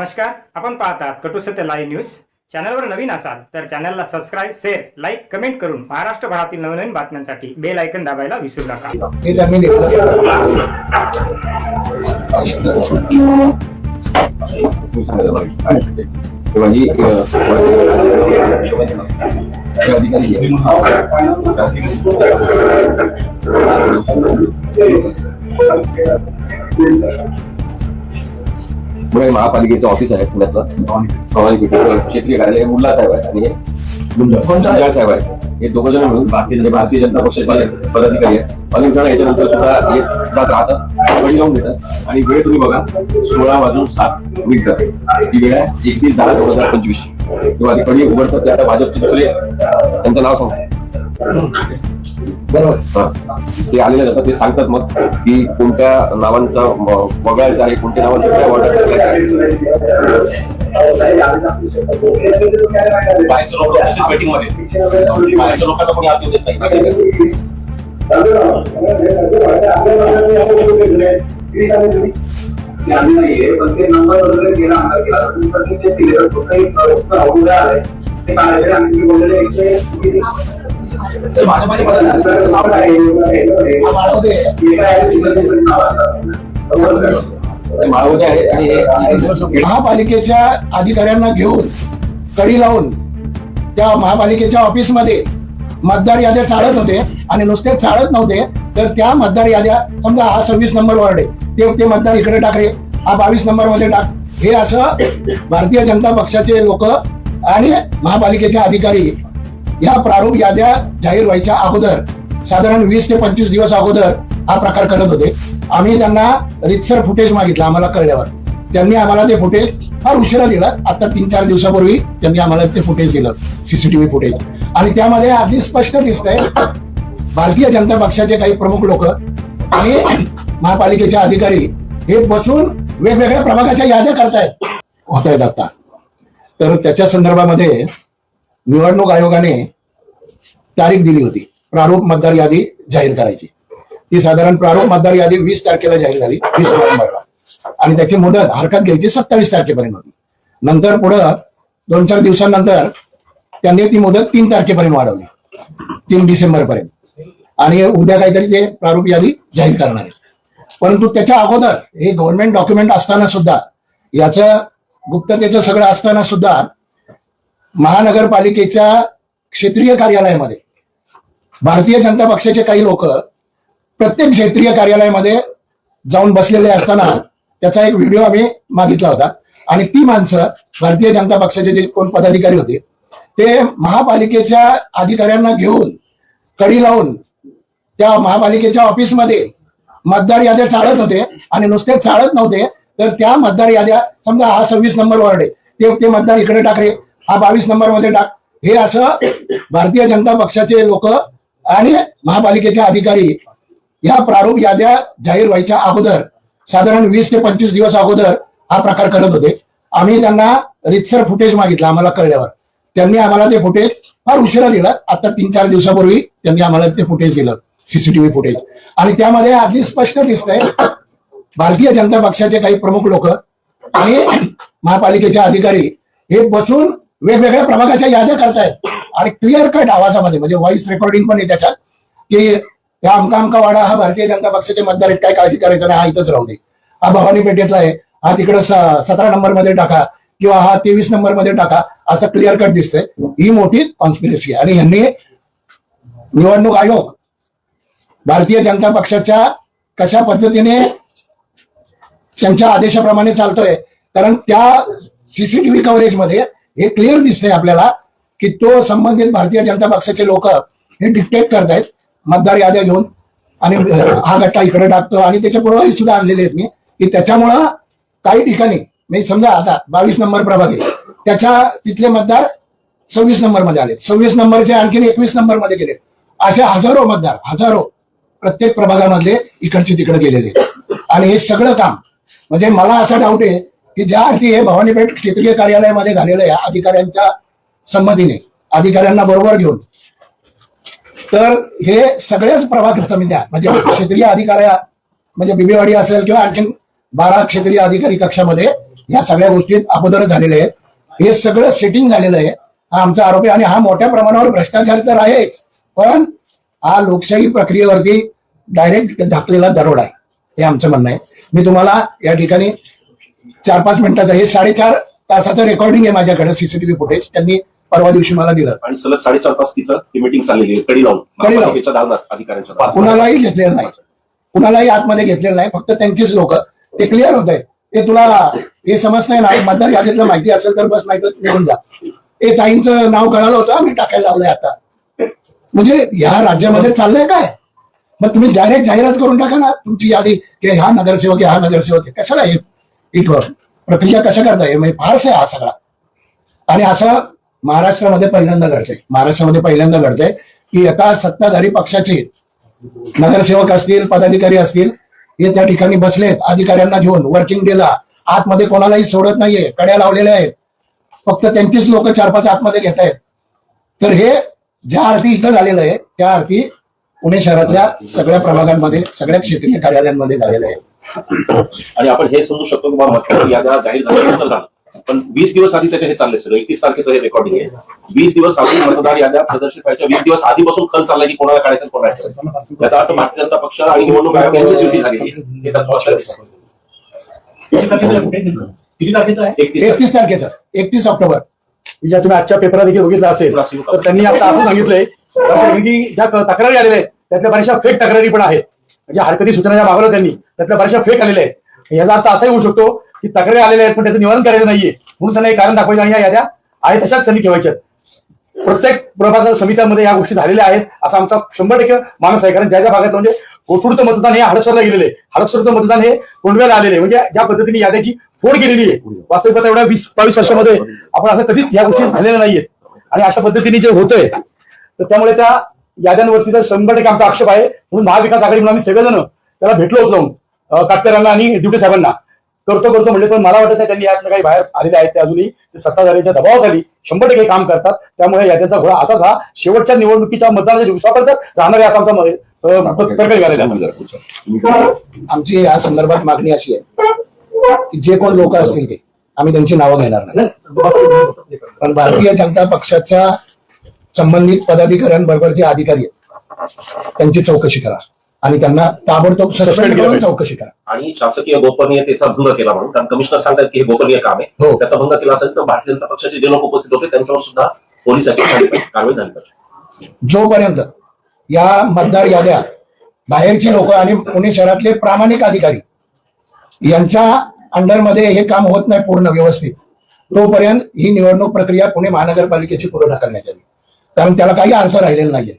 नमस्कार आपण पाहतात कटू सत्य लाईव्ह न्यूज चॅनलवर नवीन असाल तर चॅनलला सबस्क्राईब शेअर लाईक कमेंट करून महाराष्ट्रभरातील नवनवीन बातम्यांसाठी बेल ऐकन दाबायला विसरू नका. पुणे महापालिकेचं ऑफिस आहे पुण्याचं. भवानी क्षेत्रीय कार्यालय मुल्ला साहेब आहे. आणि हे साहेब आहे. हे दोघं जण मिळून भारतीय भारतीय जनता पक्षाचे पदाधिकारी आहेत. अनेक जण याच्यानंतर सुद्धा येत जात राहतात. वेळ लावून देतात. आणि वेळ तुम्ही बघा सोळा वाजून सात मिनिटं. ही वेळ आहे एकवीस दहा दोन हजार पंचवीस ती कडी उघडतात ते आता भाजपचे दुसरे त्यांचं नाव सांगतो बरोबर. ते आलेले जातात ते सांगतात मग की कोणत्या नावांचा वगळायचं आहे कोणत्या नावांचा दुसऱ्या वॉर्डात टाकायचं आहे. बाहेरच्या लोक मीटिंगमध्ये बाहेरच्या लोकांना कोणी आत येऊ देत नाही नाहीये पण ते नंबर वगैरे गेला केला ते फक्त एक अवघड आहे ते बोललेले महापालिकेच्या अधिकाऱ्यांना घेऊन कडी लावून त्या महापालिकेच्या ऑफिसमध्ये मतदार याद्या चाळत होते आणि नुसते चाळत नव्हते तर त्या मतदार याद्या समजा हा सव्वीस नंबर वॉर्ड आहे ते ते मतदार इकडे टाकले हा बावीस नंबरमध्ये टाक. हे असं भारतीय जनता पक्षाचे लोक आणि महापालिकेचे अधिकारी या प्रारूप याद्या जाहीर व्हायच्या अगोदर साधारण वीस ते पंचवीस दिवस अगोदर हा प्रकार करत होते. आम्ही त्यांना रितसर फुटेज मागितलं आम्हाला कळल्यावर. त्यांनी आम्हाला ते फुटेज फार उशिरा दिलं. आता तीन चार दिवसापूर्वी त्यांनी आम्हाला ते फुटेज दिलं सीसीटीव्ही फुटेज आणि त्यामध्ये अगदी स्पष्ट दिसतंय भारतीय जनता पक्षाचे काही प्रमुख लोक आणि महापालिकेचे अधिकारी हे बसून वेगवेगळ्या प्रभागाच्या याद्या करतायत. होत आहेत आता. तर त्याच्या संदर्भामध्ये निवडणूक आयोगाने तारीख दिली होती. प्रारूप मतदार यादी जाहीर करायची. ती साधारण प्रारूप मतदार यादी वीस तारखेला जाहीर झाली वीस नोव्हेंबरला. आणि त्याची मुदत हरकत घ्यायची सत्तावीस तारखेपर्यंत होती. नंतर पुढं दोन चार दिवसांनंतर त्यांनी ती मुदत तीन तारखेपर्यंत वाढवली. तीन डिसेंबर पर्यंत आणि उद्या काहीतरी ते प्रारूप यादी जाहीर करणार आहे. परंतु त्याच्या अगोदर हे गव्हर्नमेंट डॉक्युमेंट असताना सुद्धा याचं गुप्ततेचं सगळं असताना सुद्धा महानगरपालिकेच्या क्षेत्रीय कार्यालयामध्ये भारतीय जनता पक्षाचे काही लोक प्रत्येक क्षेत्रीय कार्यालयामध्ये जाऊन बसलेले असताना त्याचा एक व्हिडिओ आम्ही मागितला होता. आणि ती माणसं भारतीय जनता पक्षाचे जे कोण पदाधिकारी होते ते महापालिकेच्या अधिकाऱ्यांना घेऊन कडी लावून त्या महापालिकेच्या ऑफिसमध्ये मतदार याद्या चाळत होते. आणि नुसते चाळत नव्हते तर त्या मतदार याद्या समजा हा सव्वीस नंबर वॉर्ड आहे ते ते मतदार इकडे टाक रे हा बावीस नंबरमध्ये टाक. हे असं भारतीय जनता पक्षाचे लोक आणि महापालिकेचे अधिकारी या प्रारूप याद्या जाहीर व्हायच्या अगोदर साधारण वीस ते पंचवीस दिवस अगोदर हा प्रकार करत होते. आम्ही त्यांना रितसर फुटेज मागितलं आम्हाला कळल्यावर. त्यांनी आम्हाला ते फुटेज फार उशिरा दिलं. आता तीन चार दिवसापूर्वी त्यांनी आम्हाला ते फुटेज दिलं सीसीटीव्ही फुटेज आणि त्यामध्ये अगदी स्पष्ट दिसतंय भारतीय जनता पक्षाचे काही प्रमुख लोक आणि महापालिकेचे अधिकारी हे बसून वेगवेगळ्या प्रभागाच्या याद्या करतायत. आणि क्लिअर कट आवाजामध्ये म्हणजे व्हॉइस रेकॉर्डिंग पण आहे त्याच्यात की या अमका अमका वाडा हा भारतीय जनता पक्षाचे मतदार आहेत काय काळजी करायचं नाही हा इथंच राहू दे. हा भवानी पेठेतला आहे हा तिकडं सतरा नंबरमध्ये टाका किंवा हा तेवीस नंबरमध्ये टाका असं क्लिअर कट दिसतंय. ही मोठी कॉन्स्पिरसी आहे. आणि यांनी निवडणूक आयोग भारतीय जनता पक्षाच्या कशा पद्धतीने त्यांच्या आदेशाप्रमाणे चालतोय कारण त्या सीसीटीव्ही कव्हरेजमध्ये हे क्लिअर दिसतंय आपल्याला की तो संबंधित भारतीय जनता पक्षाचे लोक हे डिक्टेट करतायत मतदार याद्या घेऊन. आणि हा गट्टा इकडे टाकतो. आणि त्याच्या पुरावे सुद्धा आणलेले आहेत मी. की त्याच्यामुळं काही ठिकाणी म्हणजे समजा आता बावीस नंबर प्रभाग आहे. त्याच्या तिथले मतदार सव्वीस नंबरमध्ये आले सव्वीस नंबरचे आणखीन एकवीस नंबरमध्ये गेले असे हजारो मतदार हजारो प्रत्येक प्रभागामधले इकडचे तिकडे गेलेले आणि हे सगळं काम म्हणजे मला असा डाऊट आहे की ज्या अर्थी हे भवानीपेठ क्षेत्रीय कार्यालयामध्ये झालेलं आहे अधिकाऱ्यांच्या संमतीने अधिकाऱ्यांना बरोबर घेऊन. तर हे सगळेच प्रभाग समित्या म्हणजे क्षेत्रीय अधिकाऱ्या म्हणजे बिबेवाडी असेल किंवा आणखीन बारा क्षेत्रीय अधिकारी कक्षामध्ये या सगळ्या गोष्टी अगोदर झालेल्या आहेत. हे सगळं सेटिंग झालेलं आहे. हा आमचा आरोप आहे आणि हा मोठ्या प्रमाणावर भ्रष्टाचार तर आहेच. पण हा लोकशाही प्रक्रियेवरती डायरेक्ट धाकलेला दरोडा आहे. हे आमचं म्हणणं आहे. मी तुम्हाला या ठिकाणी चार पाच मिनिटाचं. हे साडेचार तासाचं रेकॉर्डिंग आहे माझ्याकडे सीसीटीव्ही फुटेज त्यांनी परवा दिवशी मला दिलं. आणि सलग साडेचार तास तिथं ती मीटिंग चाललेली आहे. कडी लावून. कडी लावून. अधिकाऱ्यांच्या. कुणालाही घेतलेलं नाही. कुणालाही आतमध्ये घेतलेलं नाही. फक्त त्यांचीच लोक. ते क्लिअर होत आहे ते तुला हे समजतंय ना? मतदार यादीतलं माहिती असेल तर बस नाही तर निघून जा. ते ताईंचं नाव कळालं होतं. मी टाकायला लावलंय आता. म्हणजे या राज्यामध्ये चाललंय काय? मग तुम्ही डायरेक्ट जाहिरात करून टाका ना. तुमची यादी की हा नगरसेवक आहे हा नगरसेवक आहे. कशाला हे एक प्रक्रिया कशा करताय म्हणजे फारस आहे हा सगळा. आणि असं महाराष्ट्रामध्ये पहिल्यांदा घडतंय. महाराष्ट्रामध्ये पहिल्यांदा घडतंय की एका सत्ताधारी पक्षाचे नगरसेवक असतील पदाधिकारी असतील हे त्या ठिकाणी बसलेत अधिकाऱ्यांना घेऊन वर्किंग डेला आतमध्ये कोणालाही सोडत नाहीये कड्या लावलेल्या आहेत. फक्त त्यांचीच लोक चार पाच आतमध्ये घेत आहेत. तर हे ज्या अर्थी इथं झालेलं आहे त्या अर्थी पुणे शहरातल्या सगळ्या प्रभागांमध्ये सगळ्या क्षेत्रीय कार्यालयांमध्ये झालेलं आहे. आणि आपण हे समजू शकतो की बाबा मतदार याद्या जाहीर झाल्यानंतर झालं. पण वीस दिवस आधी त्याचे हे चालले सगळं. एकतीस तारखेचं हे रेकॉर्डिंग आहे. वीस दिवस आधी मतदार याद्या प्रदर्शित व्हायच्या वीस दिवस आधीपासून खल चालला की कोणाला काढायचं कोणाला ठेवायचं. याचा अर्थ भारतीय जनता पक्ष आणि निवडणूक आयोग यांचीच युती झालेली आहे. हे एकतीस तारखेचं. एकतीस ऑक्टोबर. ज्या तुम्ही आजच्या पेपरात देखील बघितलं असेल. तर त्यांनी आता असं सांगितलंय की ज्या तक्रारी आलेल्या आहेत त्यातल्या बऱ्याचशा फेक तक्रारी पण आहेत. म्हणजे हरकती सूचनाच्या मागवलं त्यांनी त्यातल्या बऱ्याचशा फेक आलेल्या आहेत. याचा अर्थ असाही होऊ शकतो की तक्रारी आलेल्या आहेत पण त्याचं निवारण करायचं नाहीये. म्हणून त्यांना एक कारण दाखवायचं आणि या याद्या आहेत तशाच त्यांनी ठेवायच्या प्रत्येक प्रभाग समित्यांमध्ये या गोष्टी झालेल्या आहेत असा आमचा शंभर टक्के मानस आहे. कारण ज्या ज्या भागात म्हणजे कोथरूडचं मतदान हे हडपसरला गेलेलं आहे. हडपसरचं मतदान हे कोंडव्याला आलेलं आहे. म्हणजे ज्या पद्धतीने याद्याची फोड केलेली आहे. वास्तविकता एवढ्या वीस बावीस वर्षामध्ये आपण असं कधीच या गोष्टी झालेल्या नाहीयेत. आणि अशा पद्धतीने जे होतंय तर त्यामुळे त्या याद्यांवरती तर शंभर टक्के आमचा आक्षेप आहे. म्हणून महाविकास आघाडी म्हणून आम्ही सगळेजण त्याला भेटलो होतो. जाऊन काटकरांना आणि ड्युटी साहेबांना. करतो करतो म्हणले पण मला वाटत नाही त्यांनी यातनं काही बाहेर आलेले आहेत ते अजूनही. ते सत्ताधाऱ्यांच्या दबावाखाली शंभर टक्के काम करतात. त्यामुळे याद्यांचा घोडा असाच हा. शेवटच्या निवडणुकीच्या मतदानाच्या दिवसापर्यंत राहणार आहे असा आमचा आमची या संदर्भात मागणी अशी आहे की जे कोण लोक असतील ते. आम्ही त्यांची नावं घेणार नाही. पण भारतीय जनता पक्षाच्या संबंधित पदाधिकाऱ्यांबरोबर जे अधिकारी आहेत त्यांची चौकशी करा. आणि त्यांना ताबडतोब सस्पेंड करून चौकशी करा. आणि शासकीय गोपनीयतेचा भंग केला म्हणून कारण कमिशनर सांगतात की हे गोपनीय काम आहे. हो. त्याचा भंग केला असेल तर भारतीय जनता पक्षाचे जे लोक उपस्थित होते त्यांच्यावर सुद्धा पोलिसांची कारवाई झाली पाहिजे. जोपर्यंत या मतदार याद्या बाहेरची लोक आणि पुणे शहरातले प्रामाणिक अधिकारी यांच्या अंडरमध्ये हे काम होत नाही पूर्ण व्यवस्थित तोपर्यंत ही निवडणूक प्रक्रिया पुणे महानगरपालिकेची पुढे ढकलण्यात यावी कारण त्याला काही अर्थ राहिलेला नाहीये.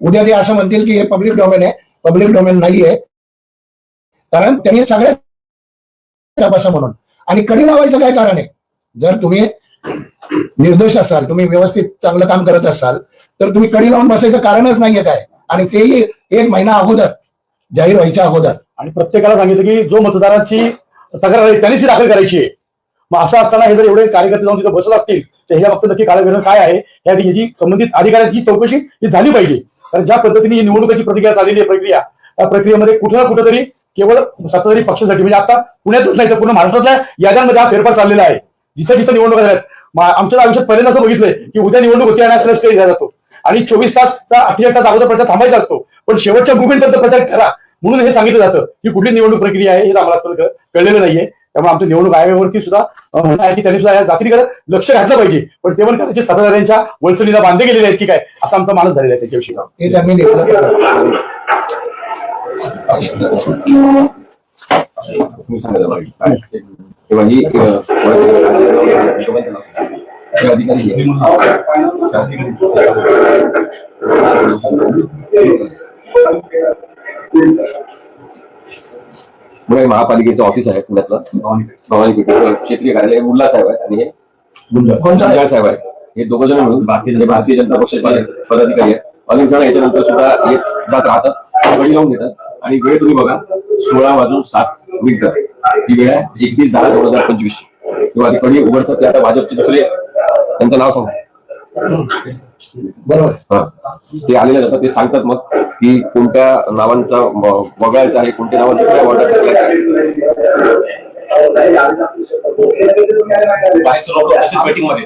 उद्या ते असं म्हणतील की हे पब्लिक डोमेन आहे पब्लिक डोमेन नाहीये. कारण त्यांनी सगळ्या बसा म्हणून. आणि कडी लावायचं काय कारण आहे? जर तुम्ही निर्दोष असाल तुम्ही व्यवस्थित चांगलं काम करत असाल तर तुम्ही कडी लावून बसायचं कारणच नाहीये काय? आणि तेही एक महिना अगोदर जाहीर व्हायच्या अगोदर. आणि प्रत्येकाला सांगितलं की जो मतदारांची तक्रार आहे त्यांनीच दाखल करायची आहे. मग असं असताना हे जर एवढे कार्यकर्ते जाऊन तिथे बसत असतील तर ह्या फक्त नक्की काळवेरण काय आहे? या ह्याची संबंधित अधिकाऱ्यांची चौकशी ही झाली पाहिजे. कारण ज्या पद्धतीने ही निवडणुकीची प्रक्रिया झालेली आहे प्रक्रिया त्या प्रक्रियेमध्ये कुठं ना कुठेतरी केवळ सत्ताधारी पक्षासाठी म्हणजे आता पुण्यातच नाही तर पूर्ण महाराष्ट्रातल्या याद्यांमध्ये हा फेरफार चाललेला आहे. जिथं जिथे निवडणुका झाल्यात. आमच्या आयुष्यात पहिल्यांदा असं बघितलंय की उद्या निवडणूक होती आणि आज स्टेज दिला जातो. आणि चोवीस तासचा अठ्ठेचाळीस तास अगोदर प्रचार थांबायचा असतो. पण शेवटच्या मुवमेंट प्रचार करा. म्हणून हे सांगितलं जातं की कुठली निवडणूक प्रक्रिया आहे हे आम्हाला कळलेलं नाहीये. त्यामुळे आमच्या निवडणूक आयोगावरती सुद्धा म्हणणं आहे की त्यांनी सुद्धा या जातीकडे लक्ष घातलं पाहिजे. पण ते पण कदाचित सत्ताधाऱ्यांच्या वलसलीला बांधले गेलेले आहेत की काय असा आमचा मानस झालेला आहे त्याच्याविषयी. पुणे महापालिकेचं ऑफिस आहे पुण्यातलं. भवानी पेठेचं क्षेत्रीय कार्यालय मुल्ला साहेब आहे आणि हे गुंजाळ. साहेब आहे. हे दोघं जण मिळून भारतीय भारतीय जनता पक्षाचे पदाधिकारी आहेत. अनेक जण याच्यानंतर सुद्धा येत जात राहतात. गडी लावून घेतात. आणि वेळ तुम्ही बघा सोळा वाजून सात मिनिटं. ही वेळ आहे एकवीस दहा दोन हजार पंचवीस ती कडी उघडतात. ते आता भाजपचे दुसरे त्यांचं नाव सांगा. बरोबर. ते आलेले जातात ते सांगतात मग की कोणत्या नावांचा वगळायचा आहे कोणत्या नावांचा दुसऱ्या वॉर्डात टाकलायचा आहे बाहेरचे लोक तसेच मीटिंगमध्ये.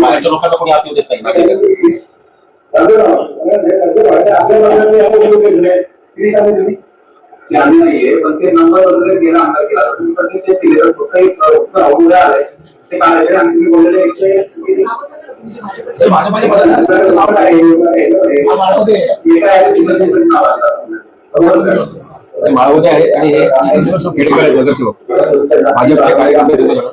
बाहेरच्या लोकांना कोणी आत येऊ देत नाही? आम्ही नाहीये पण ते नंबर वगैरे गेला आमदार केला तुम्ही पण ते सिलेबस फक्त एक अवघड हा माळवते. आहे? आणि हे खेडेकर आहेत नगरसेवक. भाजपचे कार्यकर्ते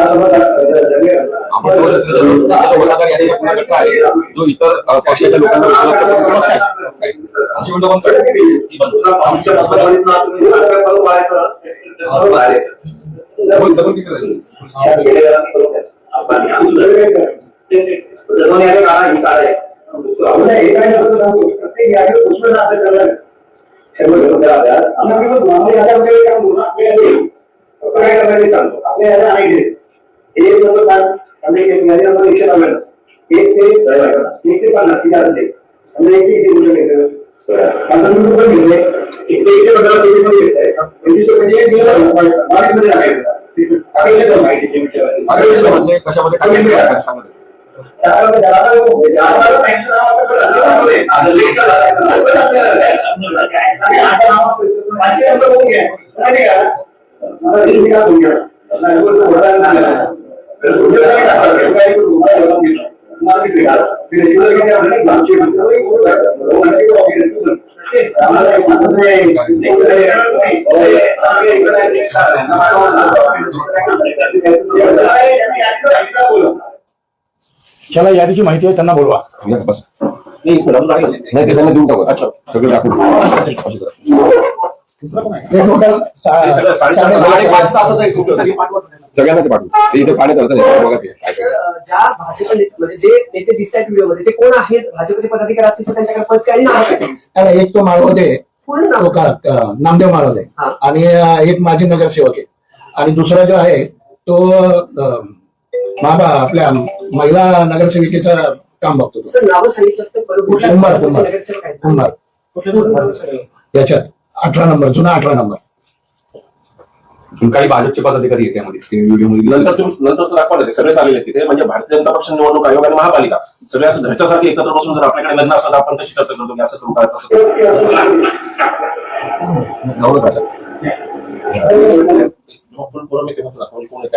आपण बघू शकतो आता मतदार यादीचा पुन्हा गट आहे? जो इतर पक्षाच्या लोकांना आपल्या करून देत आहे. कर. ती बंद कर. डबल- डबल किती झाली? एक ते एक ते पन्नास किती असते म्हणजे एक ते किती घेतलं आता तुम्ही पण घेतले एक ते एकशे पंधरा तुम्ही पण घेताय पंचवीस म्हणजे एक मार्केटमध्ये टाकायचं. आपण चला यादीची माहिती आहे त्यांना बोलवा नाही, देऊन टाकू अच्छा सगळं दाखवू अशी करा. ते टोटल सगळं साडेचार- साडेपाच तासाचं एक सुट्टी होतं. सगळ्यांना ते पाठवू ते इथे पाण्यात होतं बघा ते काय तर, सगळं. अ, ज्या भाजप म्हणजे जे नेते दिसत आहेत व्हिडिओमध्ये ते कोण आहेत भाजपचे पदाधिकारी असतील तर त्यांच्याकडे पद आणि नाव काय त्यांची? त्याला एक तो माळवदे पूर्ण तो नाव का अं, नामदेव माळवदे हा. आणि अं, एक माजी नगरसेवक आहे आणि दुसरा जो आहे तो अं, बाबा आपल्या महिला नगरसेविकेचं काम बघतो तो सर नावं सांगितलं तर बरोबर कुंभार कुंभार नगरसेवक आहेत. कुंभार. याच्यात अठरा नंबर जुना अठरा नंबर. काही भाजपचे पदाधिकारी आहेत त्यामध्ये ते व्हिडिओमध्ये नंतर तुम्ही नंतर दाखवा ते सगळे आलेले तिथे. म्हणजे भारतीय जनता पक्ष निवडणूक आयोग आणि महापालिका सगळे असं घरच्यासारखे एकत्र बसून जर आपल्याकडे लग्न असलं तर आपण कशी चर्चा करतो? की असं करू काय तसं करू काय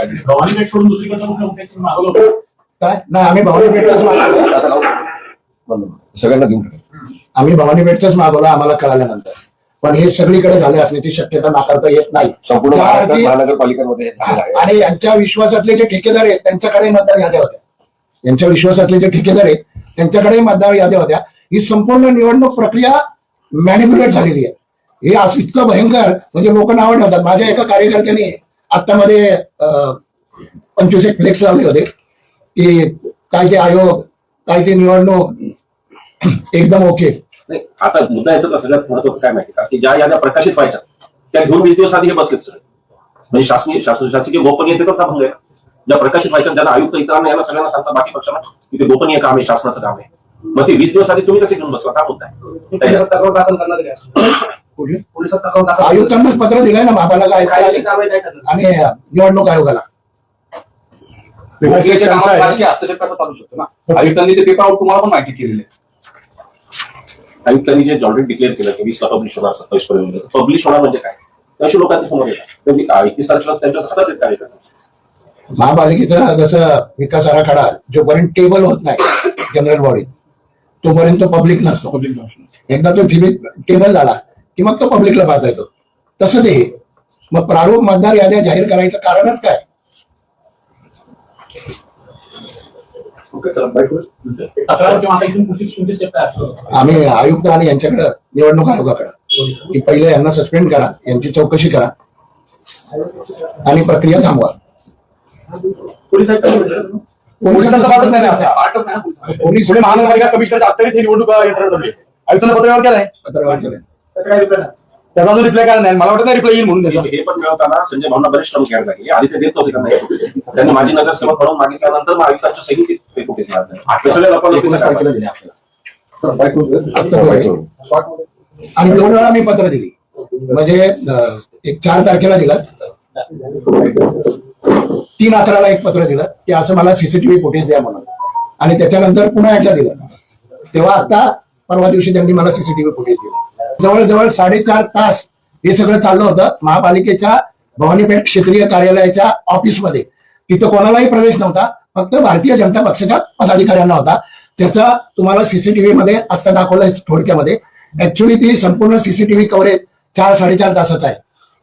नाही. काय? नाही आम्ही भवानी मागवलं. सगळ्यांना टाका. आम्ही भवानी पेठच मागवलं आम्हाला कळाल्यानंतर. पण हे सगळीकडे झाले असण्याची शक्यता नाकारता येत नाही. संपूर्ण महाराष्ट्रात महानगरपालिकांमध्ये हे आहे. आणि यांच्या विश्वासातले जे ठेकेदार आहेत त्यांच्याकडे मतदार याद्या होत्या. यांच्या विश्वासातले जे ठेकेदार आहेत त्यांच्याकडे मतदार याद्या होत्या. ही संपूर्ण निवडणूक प्रक्रिया मॅनिप्युलेट झालेली आहे. हे असं इतकं भयंकर म्हणजे लोक नावं ठेवतात. माझ्या एका कार्यकर्त्याने आत्तामध्ये अं, पंचवीस एक फ्लेक्स लावले होते. की काय ते आयोग काय ते निवडणूक एकदम ओके. नाही आता मुद्दा याचा सगळ्यात महत्वाचं काय माहिती का? की ज्या याद्या प्रकाशित व्हायच्या त्या घेऊन वीस दिवस आधी हे बसलेत सगळे. म्हणजे शासकीय शासन शासकीय गोपनीयतेचाच हा भंग आहे. ज्या प्रकाशित व्हायच्या ज्यांना आयुक्त इतरांना यांना सगळ्यांना सांगता बाकी पक्षांना की ते गोपनीय काम आहे शासनाचं काम आहे. मग ते वीस दिवस आधी तुम्ही कसे घेऊन बसला? का मुद्दा आहे. आयुक्तांनाच पत्र दिलंय ना महापालिका आणि निवडणूक आयोगाला. हस्तक्षेप कसा चालू शकतो ना? आयुक्तांनी ते पेपर आउट तुम्हाला पण माहिती केलेली आहे. आयुक्तांनी जे ऑलरेडी डिक्लेअर केलं की वीसला पब्लिश होणार सत्तावीस पर्यंत. पब्लिश होणार म्हणजे काय? अशी लोकांच्या समोर येतात. त्यांनी एकतीस तारखेला त्यांच्या हातात आहेत कार्यक्रम महापालिकेचा जसं विकास आराखडा जोपर्यंत टेबल होत नाही जनरल बॉडी तोपर्यंत तो पब्लिक नसतो. पब्लिक एकदा तो टेबल झाला की मग तो पब्लिकला पाहता येतो. तसंच हे. मग प्रारूप मतदार याद्या जाहीर करायचं कारणच काय? आम्ही आयुक्त आणि यांच्याकडे निवडणूक आयोगाकडे. की पहिले यांना सस्पेंड करा यांची चौकशी करा. आणि प्रक्रिया थांबवा. नाही नाही. पोलीस पुणे महानगरपालिका कमिशनरच्या अत्तरीत ही निवडणूक यंत्रणा चालली आहे. आयुक्तांना पत्रव्यवहार केलाय. पत्रव्यवहार केले. त्याचा अजून रिप्लाय काय नाही. मला वाटत नाही रिप्लाय येईल म्हणून हे पण मिळवताना संजय भावना बरेच श्रम घ्यायला लागले. आधी ते देत नव्हते त्यांना हे फुटेज. त्यांनी माझी नगरसेवक म्हणून मागितल्यानंतर मग आयुक्तांच्या सही आपण एकोणीस तारखेला दिले आपल्याला आणि दोन वेळा मी पत्र दिली. म्हणजे एक चार तारखेला दिलं. तीन अकराला एक पत्र दिलं की असं मला सीसीटीव्ही फुटेज द्या म्हणून. आणि त्याच्यानंतर पुन्हा एकदा दिलं. तेव्हा आता परवा दिवशी त्यांनी मला सीसीटीव्ही फुटेज दिलं. जवळजवळ साडेचार तास हे सगळं चाललं होतं. महापालिकेच्या भवानीपेठ क्षेत्रीय कार्यालयाच्या ऑफिसमध्ये तिथं कोणालाही प्रवेश नव्हता. फक्त भारतीय जनता पक्षाच्या पदाधिकाऱ्यांना होता. त्याचा तुम्हाला सीसीटीव्ही मध्ये आता दाखवलंय थोडक्यामध्ये. ऍक्च्युली ती संपूर्ण सीसीटीव्ही कव्हरेज चार साडेचार तासाचं आहे.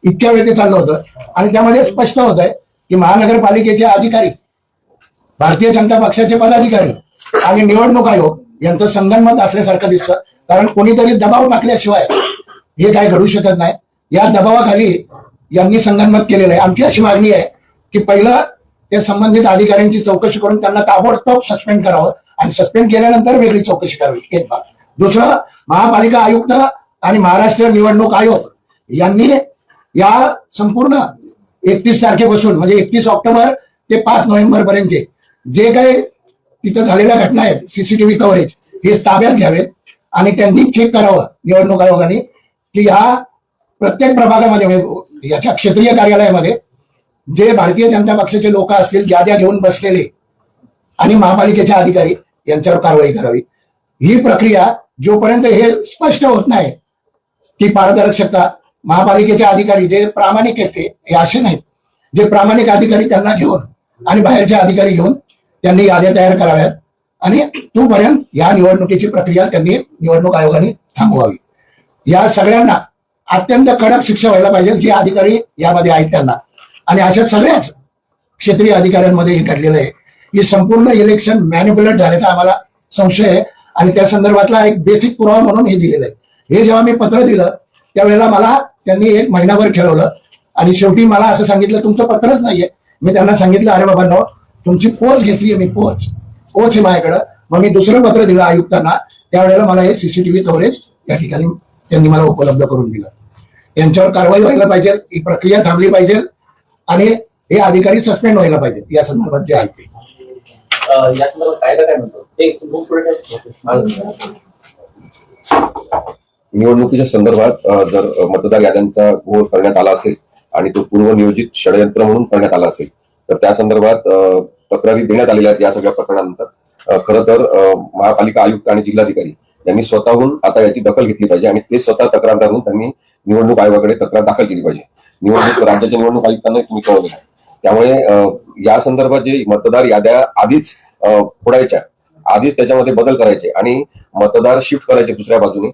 इतक्या वेळ ते चाललं होतं. आणि त्यामध्ये स्पष्ट होत आहे की महानगरपालिकेचे अधिकारी भारतीय जनता पक्षाचे पदाधिकारी आणि निवडणूक आयोग यांचं संगनमत असल्यासारखं दिसतं. कारण कोणीतरी दबाव टाकल्याशिवाय हे काय घडू शकत नाही. या दबावाखाली यांनी संगनमत केलेलं आहे. आमची अशी मागणी आहे की पहिलं त्या संबंधित अधिकाऱ्यांची चौकशी करून त्यांना ताबडतोब सस्पेंड करावं आणि सस्पेंड केल्यानंतर वेगळी चौकशी करावी. एक भाग दुसरं महापालिका आयुक्त आणि महाराष्ट्र निवडणूक आयोग यांनी या संपूर्ण एकतीस तारखेपासून म्हणजे एकतीस ऑक्टोबर ते पाच नोव्हेंबर पर्यंतचे जे काही तिथं झालेल्या घटना आहेत सीसीटीव्ही कव्हरेज हे ताब्यात घ्यावेत आणि त्यांनी चेक करावं निवडणूक आयोगाने की या प्रत्येक प्रभागामध्ये म्हणजे याच्या क्षेत्रीय कार्यालयामध्ये जे भारतीय जनता पक्षाचे लोक असतील याद्या घेऊन बसलेले आणि महापालिकेचे अधिकारी यांच्यावर कारवाई करावी. ही प्रक्रिया जोपर्यंत हे स्पष्ट होत नाही की पारदर्शकता महापालिकेचे अधिकारी जे प्रामाणिक आहेत ते हे असे नाहीत. जे प्रामाणिक अधिकारी त्यांना घेऊन आणि बाहेरचे अधिकारी घेऊन त्यांनी याद्या तयार कराव्यात आणि तोपर्यंत या निवडणुकीची प्रक्रिया त्यांनी निवडणूक आयोगाने थांबवावी. या सगळ्यांना अत्यंत कडक शिक्षा व्हायला पाहिजे जे अधिकारी यामध्ये आहेत त्यांना. आणि अशा सगळ्याच क्षेत्रीय अधिकाऱ्यांमध्ये हे घडलेलं आहे. ही संपूर्ण इलेक्शन मॅन्युप्युलेट झाल्याचा आम्हाला संशय आहे. आणि त्या संदर्भातला एक बेसिक पुरावा म्हणून हे दिलेलं आहे. हे जेव्हा मी पत्र दिलं त्यावेळेला मला त्यांनी एक महिनाभर खेळवलं. आणि शेवटी मला असं सांगितलं तुमचं पत्रच नाहीये. मी त्यांना सांगितलं अरे बाबांनो तुमची पोच घेतली मी पोच. पोच आहे माझ्याकडं. मग मी दुसरं पत्र दिलं आयुक्तांना. त्यावेळेला मला हे सीसीटीव्ही कव्हरेज या ठिकाणी त्यांनी मला उपलब्ध करून दिलं. यांच्यावर कारवाई व्हायला पाहिजे. ही प्रक्रिया थांबली पाहिजे. आणि हे अधिकारी सस्पेंड व्हायला पाहिजे या संदर्भात जे आहेत ते. या संदर्भात कायदा काय म्हणतो? ते खूप पुढे निवडणुकीच्या संदर्भात जर मतदार याद्यांचा घोळ करण्यात आला असेल आणि तो पूर्वनियोजित षडयंत्र म्हणून करण्यात आला असेल तर त्या संदर्भात अ, तक्रारी देण्यात आलेल्या आहेत या सगळ्या प्रकरणानंतर. खरं तर महापालिका आयुक्त आणि जिल्हाधिकारी यांनी स्वतःहून आता याची दखल घेतली पाहिजे आणि ते स्वतः तक्रार धरून त्यांनी निवडणूक आयोगाकडे तक्रार दाखल केली पाहिजे. निवडणूक राज्याच्या निवडणूक आयुक्तांना तुम्ही कळवलेलं त्यामुळे या संदर्भात जे मतदार याद्या आधीच फोडायच्या आधीच त्याच्यामध्ये बदल करायचे आणि मतदार शिफ्ट करायचे दुसऱ्या बाजूने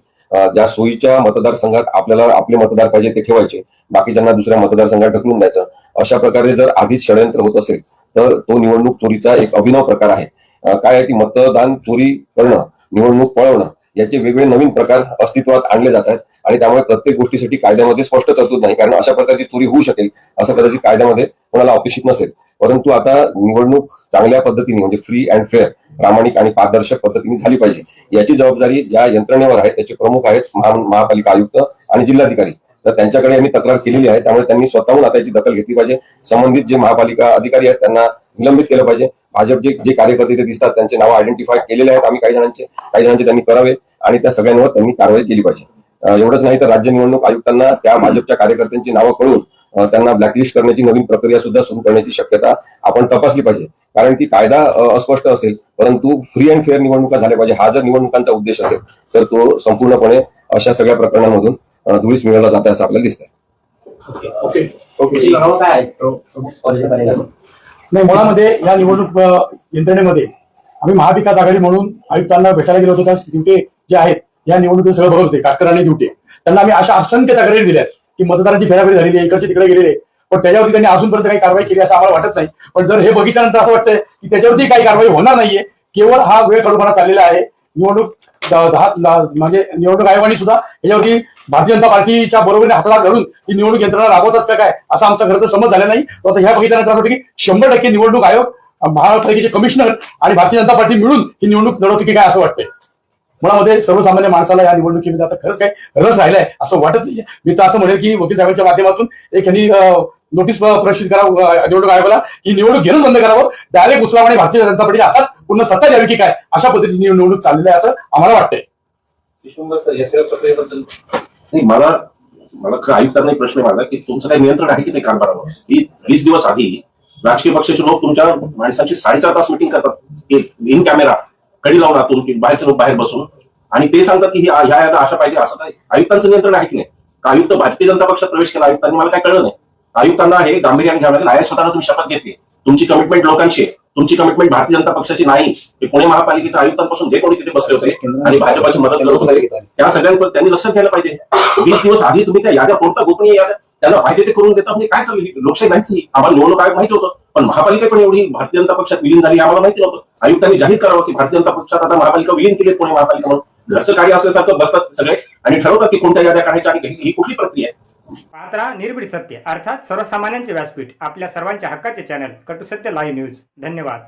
ज्या सोयीच्या मतदारसंघात आपल्याला आपले मतदार पाहिजे ते ठेवायचे बाकीच्यांना दुसऱ्या मतदारसंघात ढकलून द्यायचं. अशा प्रकारे जर आधीच षडयंत्र होत असेल तर तो निवडणूक चोरीचा एक अभिनव प्रकार आहे. काय आहे की मतदान चोरी करणं निवडणूक पळवणं याचे वेगवेगळे नवीन प्रकार अस्तित्वात आणले जात आहेत आणि त्यामुळे प्रत्येक गोष्टीसाठी कायद्यामध्ये स्पष्ट तरतूद नाही. कारण अशा प्रकारची चोरी होऊ शकेल असं कदाचित कायद्यामध्ये कोणाला अपेक्षित नसेल. परंतु आता निवडणूक चांगल्या पद्धतीने म्हणजे फ्री अँड फेअर प्रामाणिक आणि पारदर्शक पद्धतीने झाली पाहिजे. याची जबाबदारी ज्या यंत्रणेवर आहे त्याचे प्रमुख आहेत महा- महापालिका आयुक्त आणि जिल्हाधिकारी. तर त्यांच्याकडे आम्ही तक्रार केलेली आहे. त्यामुळे त्यांनी स्वतःहून आता याची दखल घेतली पाहिजे. संबंधित जे महापालिका अधिकारी आहेत त्यांना निलंबित केलं पाहिजे. भाजप जे जे कार्यकर्ते ते दिसतात त्यांचे नाव आयडेंटिफाय केलेले आहेत. आम्ही काही जणांचे काही जणांचे त्यांनी करावे आणि त्या सगळ्यांवर त्यांनी कारवाई केली पाहिजे. एवढंच नाही तर राज्य निवडणूक आयुक्तांना त्या भाजपच्या कार्यकर्त्यांची नावं कळून त्यांना ब्लॅकलिस्ट करण्याची नवीन प्रक्रिया सुद्धा सुरू करण्याची शक्यता आपण तपासली पाहिजे. कारण की कायदा अस्पष्ट असेल परंतु फ्री अँड फेअर निवडणुका झाल्या पाहिजे. हा जर निवडणुकांचा उद्देश असेल तर तो संपूर्णपणे अशा सगळ्या प्रकरणांमधून धुळीस मिळवला जात आहे असं आपल्याला दिसतंय. नाही मुळामध्ये या निवडणूक यंत्रणेमध्ये आम्ही महाविकास आघाडी म्हणून आयुक्तांना भेटायला गेलो होतो त्या ड्युटे जे आहेत या निवडणुकीत सगळं बघत होते काटकर आणि ड्युटे. त्यांना आम्ही अशा असंख्य तक्रारी दिल्या की मतदारांची फेराफेरी झालेली आहे इकडचे तिकडे गेलेले पण त्याच्यावरती त्यांनी अजूनपर्यंत काही कारवाई केली असं आम्हाला वाटत नाही. पण जर हे बघितल्यानंतर असं वाटतंय की त्याच्यावरती काही कारवाई होणार नाहीये केवळ हा वेळ कडूपणा चाललेला आहे. निवडणूक दहा म्हणजे निवडणूक आयोगाने सुद्धा याच्यावरती भारतीय जनता पार्टीच्या बरोबरीने हाताला धरून ही निवडणूक यंत्रणा राबवतात का काय? असं आमचा खरं तर समज झाला नाही. आता ह्या बघितल्यानंतर असं वाटतं की शंभर टक्के निवडणूक आयोग महापालिकेचे कमिशनर आणि भारतीय जनता पार्टी मिळून ही निवडणूक लढवते की काय असं वाटतंय? मुळामध्ये सर्वसामान्य माणसाला या निवडणुकीमध्ये आता खरंच काय रस राहिलाय असं वाटत नाहीये. मी तर असं म्हणेल की वकील साहेबांच्या माध्यमातून एक यांनी नोटीस प्रसिद्ध करावं निवडणूक आयोगाला की निवडणूक घेणं बंद करावं. डायरेक्ट उचलावं आणि भारतीय जनता पार्टीच्या हातात पूर्ण सत्ता द्यावी की काय? अशा पद्धतीने निवडणूक चाललेली आहे असं आम्हाला वाटतंय. नाही मला मला खरं आयुक्तांना एक प्रश्न माझा की तुमचं काही नियंत्रण आहे की नाही कारभारावर की वीस दिवस आधी राजकीय पक्षाचे लोक तुमच्या माणसाची साडेचार तास मिटिंग करतात. इन कॅमेरा कडी लावून आतून बाहेरचे लोक बाहेर बसून. आणि ते सांगतात की ह्या यादा अशा पाहिजे असं काय आयुक्तांचं नियंत्रण आहे की नाही? आयुक्त भारतीय जनता पक्षात प्रवेश केला? आयुक्तांनी मला काय कळलं नाही. आयुक्तांना हे गांभीर्याने घ्यावं लागेल. आया स्वतःला तुम्ही शपथ घेतली. तुमची कमिटमेंट लोकांशी आहे. तुमची कमिटमेंट भारतीय जनता पक्षाची नाही. ते पुणे महापालिकेच्या आयुक्तांपासून जे कोणी तिथे बसले होते आणि भाजपाची मदत करत होते त्या सगळ्यांवर त्यांनी लक्षात घ्यायला पाहिजे. वीस दिवस आधी तुम्ही त्या याद्या कोणत्या गोपनीय याद्या त्यांना माहिती ते करून देतात. म्हणजे काय चाललं लोकशाही नाहीच आम्हाला निवडणूक आयोग माहिती होतं पण महापालिका पण एवढी भारतीय जनता पक्षात विलीन झाली आम्हाला माहिती नव्हतं. आयुक्तांनी जाहीर करावं की भारतीय जनता पक्षात आता महापालिका विलीन केली पुणे महापालिका म्हणून. घरचं कार्य असल्यासारखं बसतात सगळे. आणि ठरवतात की कोणत्या याद्या काढायच्या आणि ही कुठली प्रक्रिया आहे? पात्रा निर्भीड सत्य. अर्थात सर्वसामान्यांचे व्यासपीठ. आपल्या सर्वांच्या हक्काचे चॅनल कटुसत्य लाईव्ह न्यूज धन्यवाद.